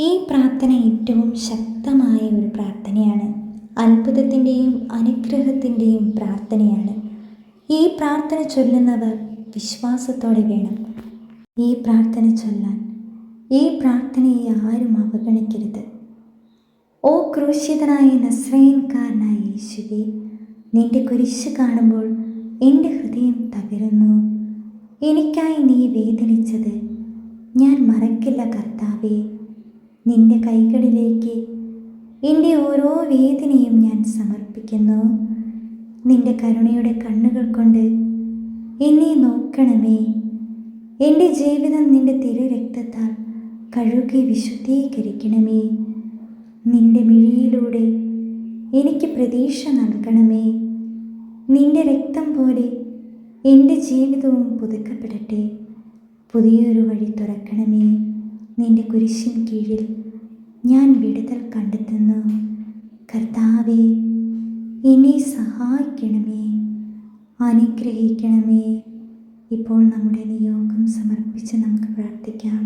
ഈ പ്രാർത്ഥന ഏറ്റവും ശക്തമായ ഒരു പ്രാർത്ഥനയാണ്. അത്ഭുതത്തിന്റെയും അനുഗ്രഹത്തിന്റെയും പ്രാർത്ഥനയാണ്. ഈ പ്രാർത്ഥന ചൊല്ലുന്നവർ വിശ്വാസത്തോടെ വേണം ഈ പ്രാർത്ഥന ചൊല്ലാൻ. ഈ പ്രാർത്ഥനയെ ആരും അവഗണിക്കരുത്. ഓ ക്രൂശിതനായ നസ്രയൻകാരനായ യേശുവെ നിന്റെ കുരിശ് കാണുമ്പോൾ എന്റെ ഹൃദയം തകരുന്നു. എനിക്കായി നീ വേദനിച്ചത് ഞാൻ മറക്കില്ല കർത്താവേ. നിന്റെ കൈകളിലേക്ക് എന്റെ ഓരോ വേദനയും ഞാൻ സമർപ്പിക്കുന്നു. നിന്റെ കരുണയുടെ കണ്ണുകൾ കൊണ്ട് എന്നെ നോക്കണമേ. എന്റെ ജീവിതം നിന്റെ തിരുരക്തത്താൽ കഴുകി വിശുദ്ധീകരിക്കണമേ. നിന്റെ മിഴിയിലൂടെ എനിക്ക് പ്രതീക്ഷ നൽകണമേ. നിന്റെ രക്തം പോലെ എന്റെ ജീവിതവും പുതുക്കപ്പെടട്ടെ. പുതിയൊരു വഴി തുറക്കണമേ. നിന്റെ കുരിശിൻ കീഴിൽ ഞാൻ വിടുതൽ കണ്ടെത്തുന്നു. കർത്താവെ എന്നെ സഹായിക്കണമേ അനുഗ്രഹിക്കണമേ. ഇപ്പോൾ നമ്മുടെ നിയോഗം സമർപ്പിച്ച് നമുക്ക് പ്രാർത്ഥിക്കാം.